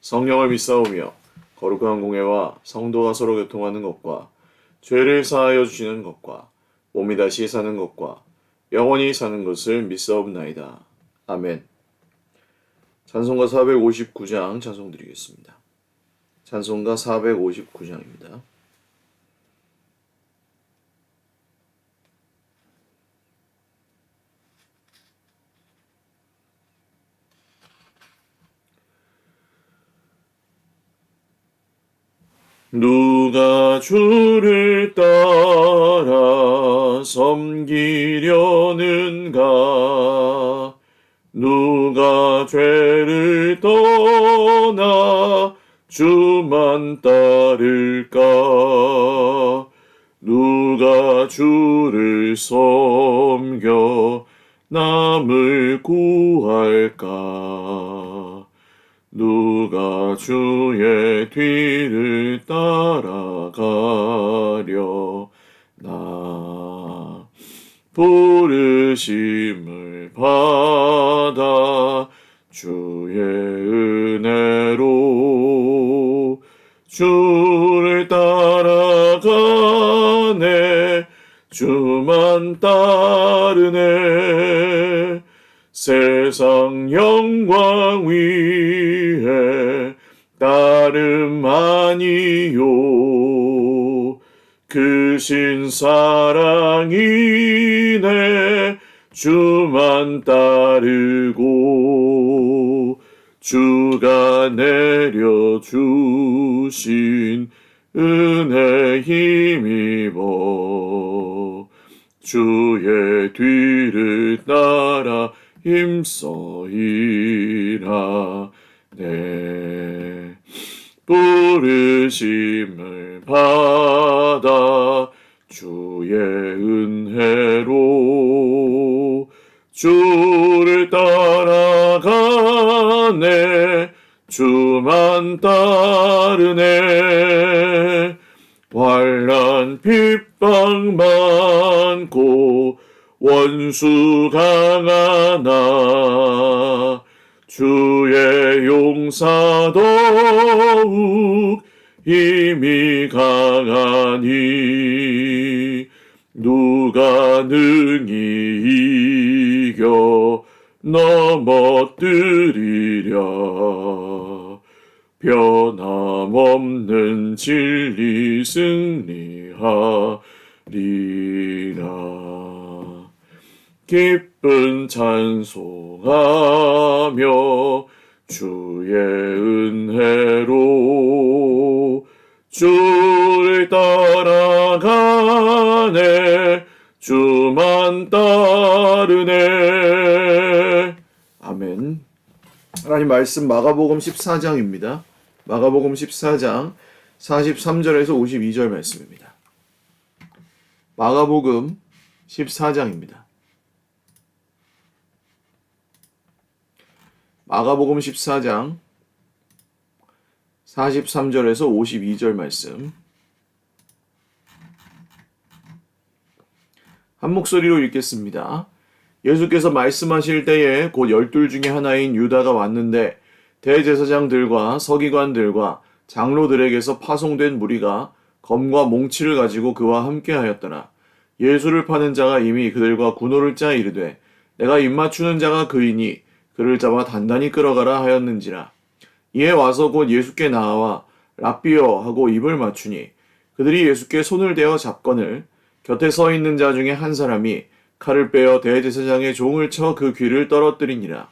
성령을 믿사오며 거룩한 공예와 성도가 서로 교통하는 것과 죄를 사하여 주시는 것과 몸이 다시 사는 것과 영원히 사는 것을 믿사옵나이다. 아멘. 찬송가 459장 찬송 드리겠습니다. 찬송가 459장입니다. 누가 주를 따라 섬기려는가? 누가 죄를 떠나 주만 따를까? 누가 주를 섬겨 남을 구할까? 누가 주의 뒤를 따라가려? 나 부르심을 받아 주의 은혜로 주를 따라가네. 주만 따르네. 세상 영광 위 에 따름 아니요. 그 신 사랑이네 주만 따르고 주가 내려주신 은혜 힘입어 주의 뒤를 따라 힘써이라 네. 부르심을 받아 주의 은혜로 주를 따라가네. 주만 따르네. 환란 핍박 많고 원수 강하나 주의 용사 더욱 힘이 강하니 누가 능히 이겨 넘어뜨리랴. 변함없는 진리 승리하리라. 기 쁜 찬송하며 주의 은혜로 주를 따라가네 주만 따르네 아멘 하나님 말씀 마가복음 14장입니다. 마가복음 14장 43절에서 52절 말씀입니다. 마가복음 14장입니다. 마가복음 14장 43절에서 52절 말씀 한 목소리로 읽겠습니다. 예수께서 말씀하실 때에 곧 열둘 중에 하나인 유다가 왔는데 대제사장들과 서기관들과 장로들에게서 파송된 무리가 검과 몽치를 가지고 그와 함께 하였더라. 예수를 파는 자가 이미 그들과 군호를 짜 이르되 내가 입맞추는 자가 그이니 그를 잡아 단단히 끌어가라 하였는지라. 이에 와서 곧 예수께 나와 랍비여 하고 입을 맞추니 그들이 예수께 손을 대어 잡거늘 곁에 서 있는 자 중에 한 사람이 칼을 빼어 대제사장의 종을 쳐 그 귀를 떨어뜨리니라.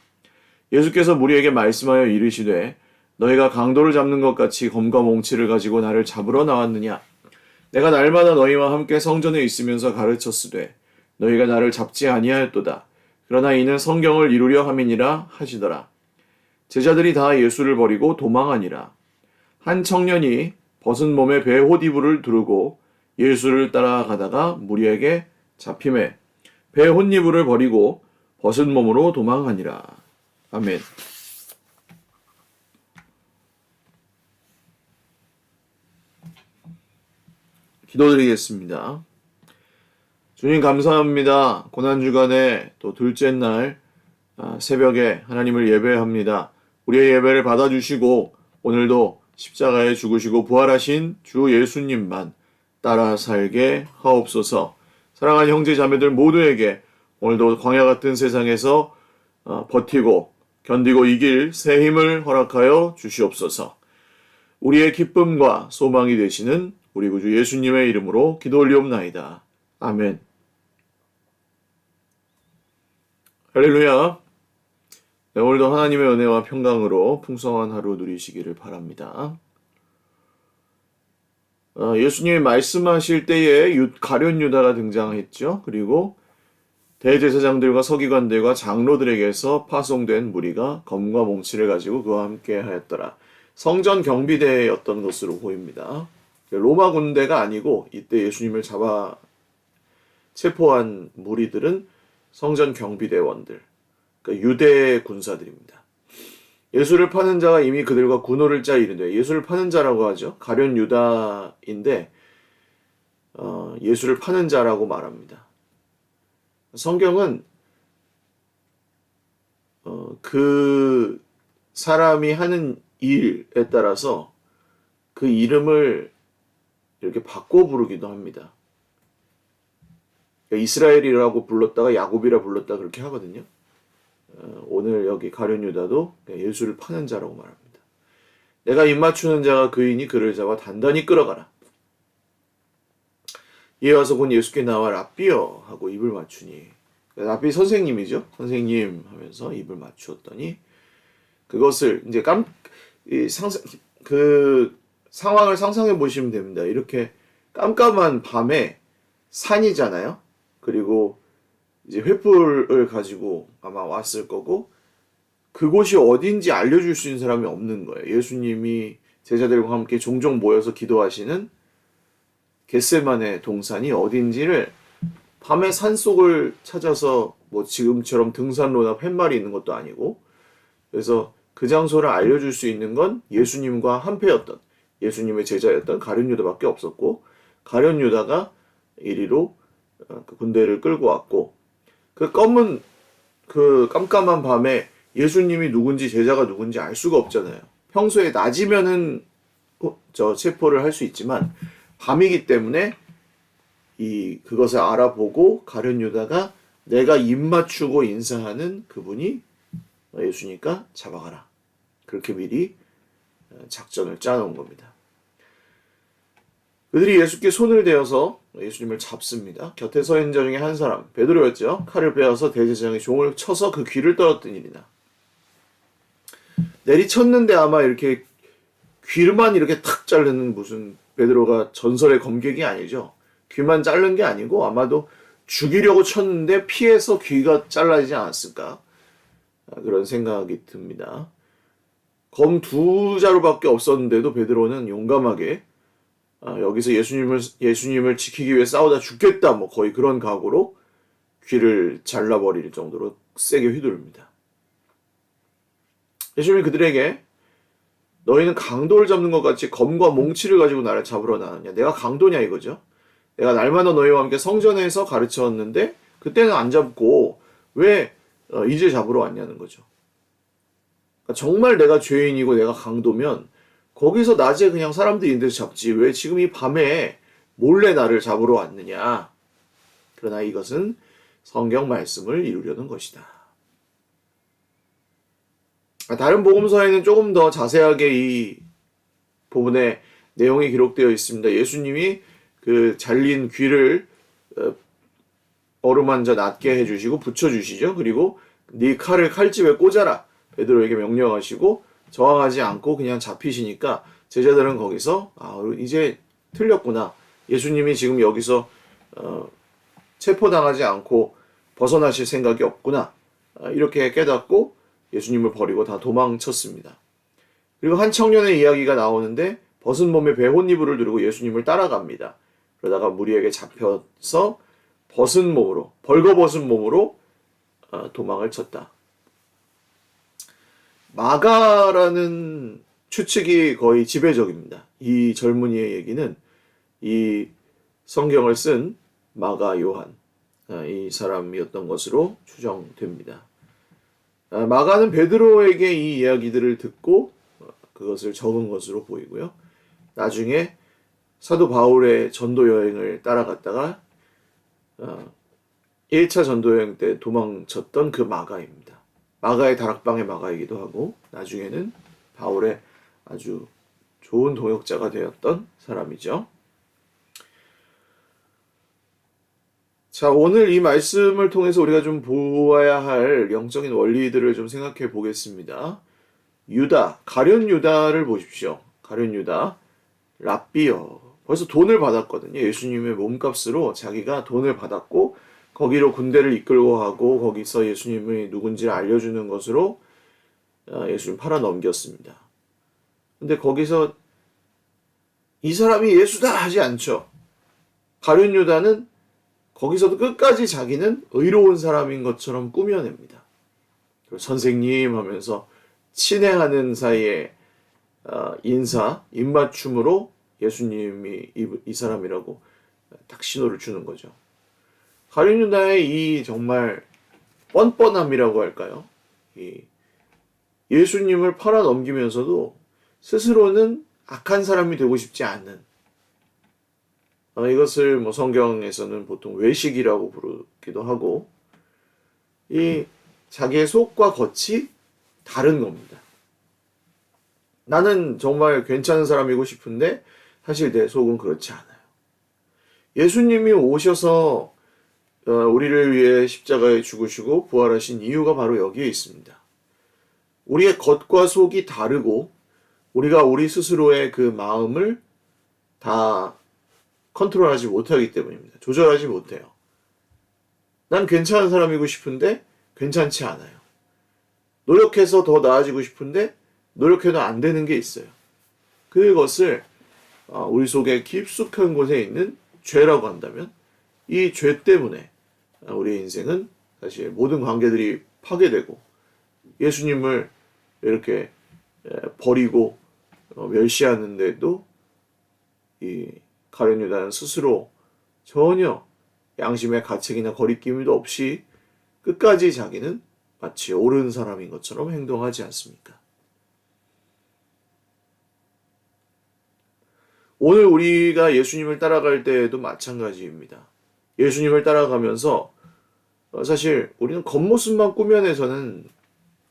예수께서 무리에게 말씀하여 이르시되 너희가 강도를 잡는 것 같이 검과 몽치를 가지고 나를 잡으러 나왔느냐? 내가 날마다 너희와 함께 성전에 있으면서 가르쳤으되 너희가 나를 잡지 아니하였도다. 그러나 이는 성경을 이루려 함이니라 하시더라. 제자들이 다 예수를 버리고 도망하니라. 한 청년이 벗은 몸에 배 호디부를 두르고 예수를 따라가다가 무리에게 잡힘에 배 혼니부를 버리고 벗은 몸으로 도망하니라. 아멘. 기도드리겠습니다. 주님 감사합니다. 고난주간에 또 둘째 날 아, 새벽에 하나님을 예배합니다. 우리의 예배를 받아주시고 오늘도 십자가에 죽으시고 부활하신 주 예수님만 따라 살게 하옵소서. 사랑하는 형제 자매들 모두에게 오늘도 광야 같은 세상에서 어, 버티고 견디고 이길 새 힘을 허락하여 주시옵소서. 우리의 기쁨과 소망이 되시는 우리 구주 예수님의 이름으로 기도 올리옵나이다. 아멘. 할렐루야. 네, 오늘도 하나님의 은혜와 평강으로 풍성한 하루 누리시기를 바랍니다. 어, 예수님이 말씀하실 때에 유, 가련 유다가 등장했죠. 그리고 대제사장들과 서기관들과 장로들에게서 파송된 무리가 검과 몽치를 가지고 그와 함께 하였더라. 성전 경비대였던 것으로 보입니다. 로마 군대가 아니고 이때 예수님을 잡아 체포한 무리들은 성전 경비대원들, 그러니까 유대 군사들입니다. 예수를 파는 자가 이미 그들과 군호를 짜 이르되 예수를 파는 자라고 하죠. 가련 유다인데 어, 예수를 파는 자라고 말합니다. 성경은 어, 그 사람이 하는 일에 따라서 그 이름을 이렇게 바꿔 부르기도 합니다. 그러니까 이스라엘이라고 불렀다가 야곱이라 불렀다 그렇게 하거든요. 어, 오늘 여기 가룟 유다도 예수를 파는 자라고 말합니다. 내가 입맞추는 자가 그이니 그를 잡아 단단히 끌어가라. 이에 와서 곧 예수께 나와 랍비여 하고 입을 맞추니 랍비 선생님이죠. 선생님 하면서 입을 맞추었더니 그것을 이제 깜 상상 그 상황을 상상해 보시면 됩니다. 이렇게 깜깜한 밤에 산이잖아요. 그리고 이제 횃불을 가지고 아마 왔을 거고 그곳이 어딘지 알려줄 수 있는 사람이 없는 거예요. 예수님이 제자들과 함께 종종 모여서 기도하시는 겟세만의 동산이 어딘지를 밤에 산속을 찾아서 뭐 지금처럼 등산로나 팻말이 있는 것도 아니고 그래서 그 장소를 알려줄 수 있는 건 예수님과 한패였던 예수님의 제자였던 가룟 유다밖에 없었고 가룟 유다가 이리로 어, 그 군대를 끌고 왔고 그 검은 그 깜깜한 밤에 예수님이 누군지 제자가 누군지 알 수가 없잖아요. 평소에 낮이면은 어, 저 체포를 할 수 있지만 밤이기 때문에 이 그것을 알아보고 가룟 유다가 내가 입 맞추고 인사하는 그분이 예수니까 잡아가라. 그렇게 미리 어, 작전을 짜놓은 겁니다. 그들이 예수께 손을 대어서 예수님을 잡습니다. 곁에 서 있는 자 중에 한 사람, 베드로였죠. 칼을 빼어서 대제사장의 종을 쳐서 그 귀를 떨었더니라. 내리쳤는데 아마 이렇게 귀만 이렇게 탁 자르는 무슨 베드로가 전설의 검객이 아니죠. 귀만 자른 게 아니고 아마도 죽이려고 쳤는데 피해서 귀가 잘라지지 않았을까 그런 생각이 듭니다. 검 두 자루밖에 없었는데도 베드로는 용감하게 아, 여기서 예수님을 예수님을 지키기 위해 싸우다 죽겠다 뭐 거의 그런 각오로 귀를 잘라버릴 정도로 세게 휘두릅니다. 예수님이 그들에게 너희는 강도를 잡는 것 같이 검과 몽치를 가지고 나를 잡으러 나느냐 내가 강도냐 이거죠. 내가 날마다 너희와 함께 성전에서 가르쳤는데 그때는 안 잡고 왜 어, 이제 잡으러 왔냐는 거죠. 그러니까 정말 내가 죄인이고 내가 강도면 거기서 낮에 그냥 사람들이 있는 데서 잡지 왜 지금 이 밤에 몰래 나를 잡으러 왔느냐. 그러나 이것은 성경 말씀을 이루려는 것이다. 다른 복음서에는 조금 더 자세하게 이 부분에 내용이 기록되어 있습니다. 예수님이 그 잘린 귀를 어, 어루만져 낫게 해주시고 붙여주시죠. 그리고 네 칼을 칼집에 꽂아라. 베드로에게 명령하시고 저항하지 않고 그냥 잡히시니까 제자들은 거기서 아 이제 틀렸구나. 예수님이 지금 여기서 어, 체포당하지 않고 벗어나실 생각이 없구나. 아, 이렇게 깨닫고 예수님을 버리고 다 도망쳤습니다. 그리고 한 청년의 이야기가 나오는데 벗은 몸에 배혼이불을 두르고 예수님을 따라갑니다. 그러다가 무리에게 잡혀서 벗은 몸으로 벌거벗은 몸으로 어, 도망을 쳤다. 마가라는 추측이 거의 지배적입니다. 이 젊은이의 얘기는 이 성경을 쓴 마가 요한 아, 이 사람이었던 것으로 추정됩니다. 아, 마가는 베드로에게 이 이야기들을 듣고 어, 그것을 적은 것으로 보이고요. 나중에 사도 바울의 전도 여행을 따라갔다가 1차 전도 여행 때 도망쳤던 그 마가입니다. 마가의 다락방의 마가이기도 하고 나중에는 바울의 아주 좋은 동역자가 되었던 사람이죠. 자, 오늘 이 말씀을 통해서 우리가 좀 보아야 할 영적인 원리들을 좀 생각해 보겠습니다. 유다, 가련 유다를 보십시오. 가련 유다, 랍비어. 벌써 돈을 받았거든요. 예수님의 몸값으로 자기가 돈을 받았고, 거기로 군대를 이끌고 가고, 거기서 예수님이 누군지를 알려주는 것으로 어, 예수님 팔아 넘겼습니다. 근데 거기서 이 사람이 예수다 하지 않죠. 가룟 유다는 거기서도 끝까지 자기는 의로운 사람인 것처럼 꾸며냅니다. 선생님 하면서 친애하는 사이에 어, 인사, 입맞춤으로 예수님이 이, 이 사람이라고 딱 신호를 주는 거죠. 가룟 유다의 이 정말 뻔뻔함이라고 할까요? 이 예수님을 팔아 넘기면서도 스스로는 악한 사람이 되고 싶지 않는 어, 이것을 뭐 성경에서는 보통 외식이라고 부르기도 하고 이 자기의 속과 겉이 다른 겁니다. 나는 정말 괜찮은 사람이고 싶은데 사실 내 속은 그렇지 않아요. 예수님이 오셔서 어, 우리를 위해 십자가에 죽으시고 부활하신 이유가 바로 여기에 있습니다. 우리의 겉과 속이 다르고 우리가 우리 스스로의 그 마음을 다 컨트롤하지 못하기 때문입니다. 조절하지 못해요. 난 괜찮은 사람이고 싶은데 괜찮지 않아요. 노력해서 더 나아지고 싶은데 노력해도 안 되는 게 있어요. 그것을 어, 우리 속에 깊숙한 곳에 있는 죄라고 한다면 이 죄 때문에 우리 인생은 사실 모든 관계들이 파괴되고 예수님을 이렇게 버리고 어, 멸시하는데도 이 가룟 유다는 스스로 전혀 양심의 가책이나 거리낌도 없이 끝까지 자기는 마치 옳은 사람인 것처럼 행동하지 않습니까? 오늘 우리가 예수님을 따라갈 때에도 마찬가지입니다. 예수님을 따라가면서 어, 사실 우리는 겉모습만 꾸며내서는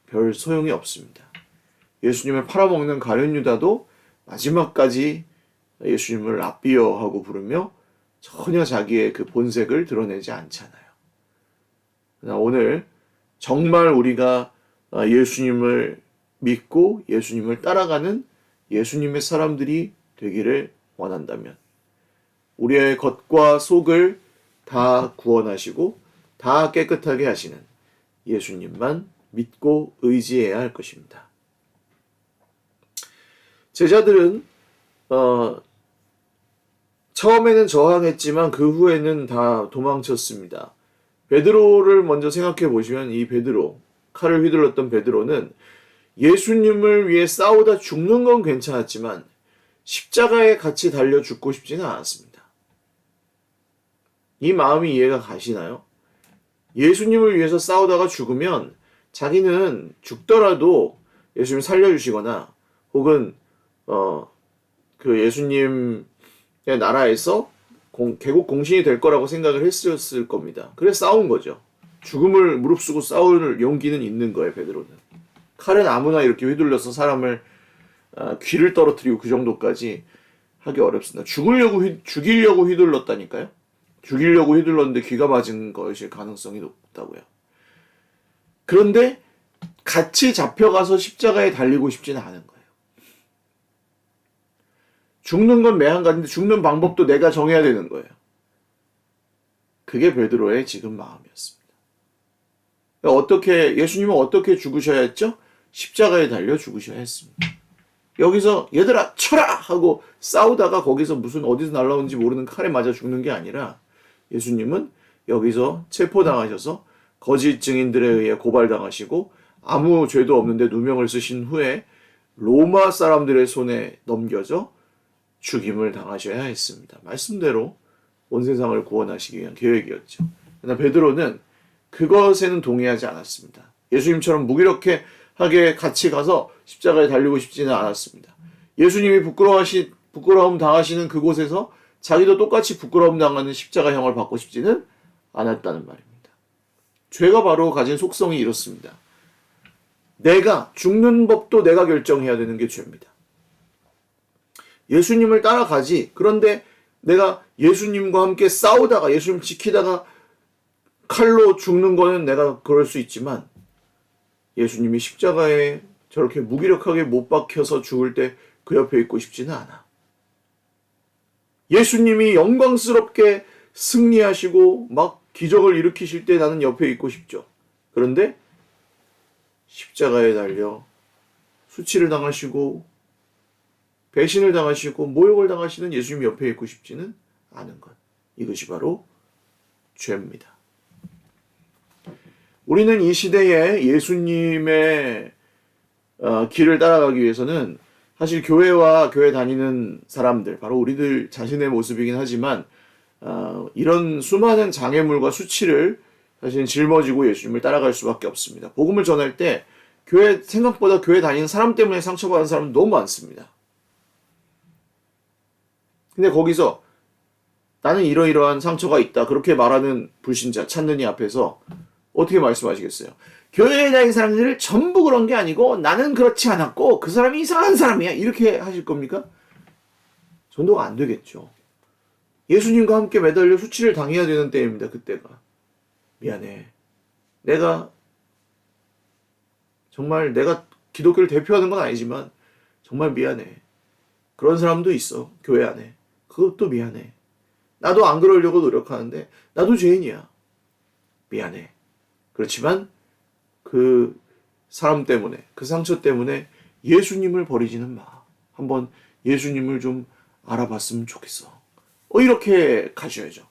별 소용이 없습니다. 예수님을 팔아먹는 가룟 유다도 마지막까지 예수님을 랍비어 하고 부르며 전혀 자기의 그 본색을 드러내지 않잖아요. 오늘 정말 우리가 예수님을 믿고 예수님을 따라가는 예수님의 사람들이 되기를 원한다면 우리의 겉과 속을 다 구원하시고 다 깨끗하게 하시는 예수님만 믿고 의지해야 할 것입니다. 제자들은 어, 처음에는 저항했지만 그 후에는 다 도망쳤습니다. 베드로를 먼저 생각해 보시면 이 베드로, 칼을 휘둘렀던 베드로는 예수님을 위해 싸우다 죽는 건 괜찮았지만 십자가에 같이 달려 죽고 싶지는 않았습니다. 이 마음이 이해가 가시나요? 예수님을 위해서 싸우다가 죽으면 자기는 죽더라도 예수님 살려주시거나 혹은 어, 그 예수님의 나라에서 공, 개국 공신이 될 거라고 생각을 했었을 겁니다. 그래서 싸운 거죠. 죽음을 무릅쓰고 싸울 용기는 있는 거예요, 베드로는. 칼은 아무나 이렇게 휘둘러서 사람을 어, 귀를 떨어뜨리고 그 정도까지 하기 어렵습니다. 죽으려고 휘, 죽이려고 휘둘렀다니까요. 죽이려고 휘둘렀는데 귀가 맞은 것일 가능성이 높다고요. 그런데 같이 잡혀가서 십자가에 달리고 싶지는 않은 거예요. 죽는 건 매한가지인데 죽는 방법도 내가 정해야 되는 거예요. 그게 베드로의 지금 마음이었습니다. 어떻게 예수님은 어떻게 죽으셔야 했죠? 십자가에 달려 죽으셔야 했습니다. 여기서 얘들아 쳐라 하고 싸우다가 거기서 무슨 어디서 날라오는지 모르는 칼에 맞아 죽는 게 아니라 예수님은 여기서 체포당하셔서 거짓 증인들에 의해 고발당하시고 아무 죄도 없는데 누명을 쓰신 후에 로마 사람들의 손에 넘겨져 죽임을 당하셔야 했습니다. 말씀대로 온 세상을 구원하시기 위한 계획이었죠. 그러나 베드로는 그것에는 동의하지 않았습니다. 예수님처럼 무기력하게 같이 가서 십자가에 달리고 싶지는 않았습니다. 예수님이 부끄러워하시, 부끄러움 당하시는 그곳에서 자기도 똑같이 부끄러움 당하는 십자가형을 받고 싶지는 않았다는 말입니다. 죄가 바로 가진 속성이 이렇습니다. 내가 죽는 법도 내가 결정해야 되는 게 죄입니다. 예수님을 따라가지. 그런데 내가 예수님과 함께 싸우다가 예수님 지키다가 칼로 죽는 거는 내가 그럴 수 있지만 예수님이 십자가에 저렇게 무기력하게 못 박혀서 죽을 때 그 옆에 있고 싶지는 않아. 예수님이 영광스럽게 승리하시고 막 기적을 일으키실 때 나는 옆에 있고 싶죠. 그런데 십자가에 달려 수치를 당하시고 배신을 당하시고 모욕을 당하시는 예수님 옆에 있고 싶지는 않은 것. 이것이 바로 죄입니다. 우리는 이 시대에 예수님의 어, 길을 따라가기 위해서는 사실 교회와 교회 다니는 사람들, 바로 우리들 자신의 모습이긴 하지만 어, 이런 수많은 장애물과 수치를 사실 짊어지고 예수님을 따라갈 수밖에 없습니다. 복음을 전할 때 교회 생각보다 교회 다니는 사람 때문에 상처받은 사람은 너무 많습니다. 근데 거기서 나는 이러이러한 상처가 있다 그렇게 말하는 불신자 이 앞에서 어떻게 말씀하시겠어요? 교회에 다니는 사람들을 전부 그런 게 아니고 나는 그렇지 않았고 그 사람이 이상한 사람이야 이렇게 하실 겁니까? 전도가 안 되겠죠. 예수님과 함께 매달려 수치를 당해야 되는 때입니다. 그때가 미안해. 내가 정말 내가 기독교를 대표하는 건 아니지만 정말 미안해. 그런 사람도 있어 교회 안에. 그것도 미안해. 나도 안 그러려고 노력하는데 나도 죄인이야. 미안해. 그렇지만 그 사람 때문에 그 상처 때문에 예수님을 버리지는 마. 한번 예수님을 좀 알아봤으면 좋겠어. 어 이렇게 가셔야죠.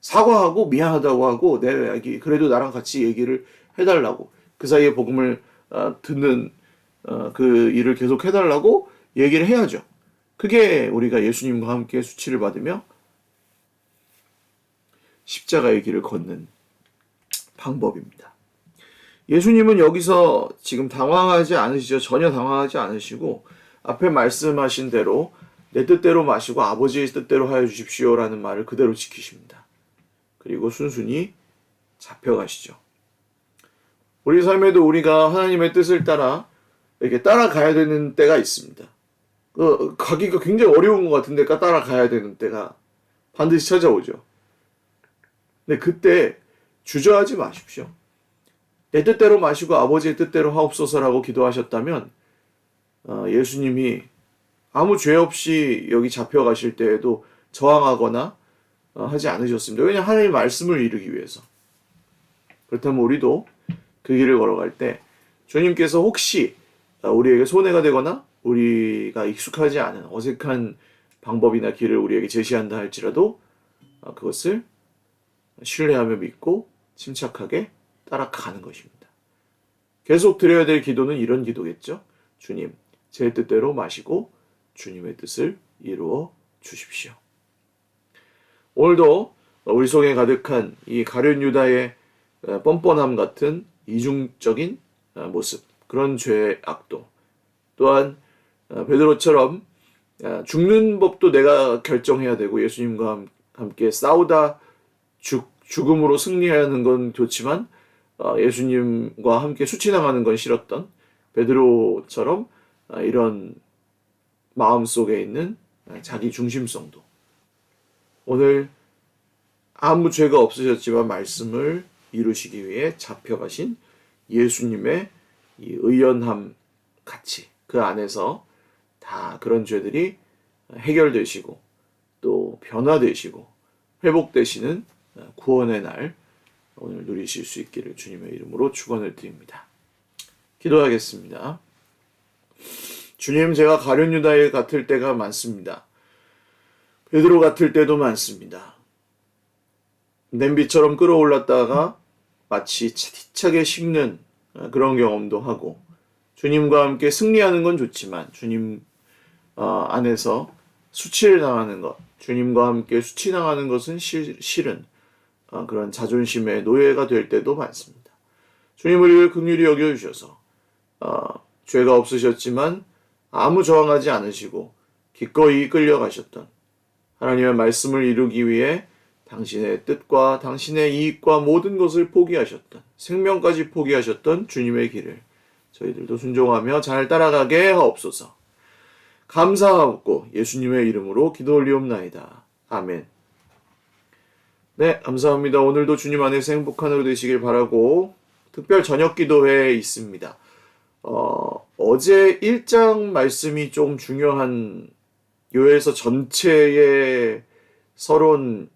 사과하고 미안하다고 하고 내 얘기 그래도 나랑 같이 얘기를 해달라고 그 사이에 복음을 어, 듣는 어, 그 일을 계속 해달라고 얘기를 해야죠. 그게 우리가 예수님과 함께 수치를 받으며 십자가의 길을 걷는 방법입니다. 예수님은 여기서 지금 당황하지 않으시죠. 전혀 당황하지 않으시고 앞에 말씀하신 대로 내 뜻대로 마시고 아버지의 뜻대로 하여 주십시오라는 말을 그대로 지키십니다. 그리고 순순히 잡혀가시죠. 우리 삶에도 우리가 하나님의 뜻을 따라 이렇게 따라가야 되는 때가 있습니다. 그 가기가 굉장히 어려운 것 같은데 따라가야 되는 때가 반드시 찾아오죠. 근데 그때 주저하지 마십시오. 내 뜻대로 마시고 아버지의 뜻대로 하옵소서라고 기도하셨다면 어, 예수님이 아무 죄 없이 여기 잡혀가실 때에도 저항하거나 어, 하지 않으셨습니다. 왜냐하면 하나님의 말씀을 이루기 위해서. 그렇다면 우리도 그 길을 걸어갈 때 주님께서 혹시 우리에게 손해가 되거나 우리가 익숙하지 않은 어색한 방법이나 길을 우리에게 제시한다 할지라도 어, 그것을 신뢰하며 믿고 침착하게 따라가는 것입니다. 계속 드려야 될 기도는 이런 기도겠죠. 주님, 제 뜻대로 마시고 주님의 뜻을 이루어 주십시오. 오늘도 우리 속에 가득한 이 가룟 유다의 어, 뻔뻔함 같은 이중적인 어, 모습, 그런 죄의 악도, 또한 어, 베드로처럼 죽는 법도 내가 결정해야 되고 예수님과 함께 싸우다 죽, 죽음으로 승리하는 건 좋지만 예수님과 함께 수치당하는 건 싫었던 베드로처럼 이런 마음 속에 있는 자기 중심성도. 오늘 아무 죄가 없으셨지만 말씀을 이루시기 위해 잡혀가신 예수님의 이 의연함 같이 그 안에서 다 그런 죄들이 해결되시고 또 변화되시고 회복되시는 구원의 날 오늘 누리실 수 있기를 주님의 이름으로 축원을 드립니다. 기도하겠습니다. 주님 제가 가룟 유다에 같을 때가 많습니다. 베드로 같을 때도 많습니다. 냄비처럼 끓어올랐다가 마치 차디차게 식는 그런 경험도 하고 주님과 함께 승리하는 건 좋지만 주님 어, 안에서 수치를 당하는 것, 주님과 함께 수치 당하는 것은 실, 실은 어, 그런 자존심의 노예가 될 때도 많습니다. 주님 우리를 긍휼히 여겨 주셔서 어, 죄가 없으셨지만 아무 저항하지 않으시고 기꺼이 끌려가셨던 하나님의 말씀을 이루기 위해 당신의 뜻과 당신의 이익과 모든 것을 포기하셨던 생명까지 포기하셨던 주님의 길을 저희들도 순종하며 잘 따라가게 하옵소서. 감사하고 예수님의 이름으로 기도 올리옵나이다. 아멘. 네, 감사합니다. 오늘도 주님 안에서 행복한 하루 되시길 바라고 특별 저녁 기도회에 있습니다. 어, 어제 1장 말씀이 좀 중요한 요에서 전체의 서론이며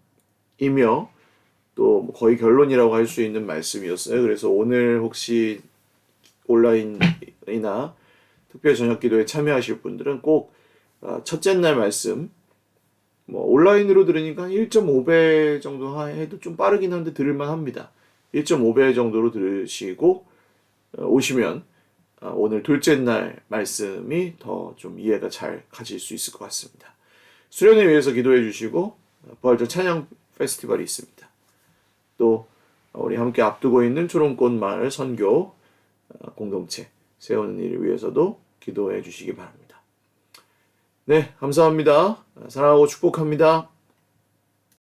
또뭐 거의 결론이라고 할 수 있는 말씀이었어요. 그래서 오늘 혹시 온라인이나 특별 저녁 기도에 참여하실 분들은 꼭 어, 첫째 날 말씀 뭐 온라인으로 들으니까 1.5배 정도 하- 해도 좀 빠르긴 한데 들을만 합니다. 1.5배 정도로 들으시고 어, 오시면 어, 오늘 둘째 날 말씀이 더 좀 이해가 잘 가질 수 있을 것 같습니다. 수련회 위해서 기도해 주시고 어, 부활절 찬양 페스티벌이 있습니다. 또 어, 우리 함께 앞두고 있는 초롱꽃 마을 선교 어, 공동체 세우는 일을 위해서도 기도해 주시기 바랍니다. 네, 감사합니다. 사랑하고 축복합니다.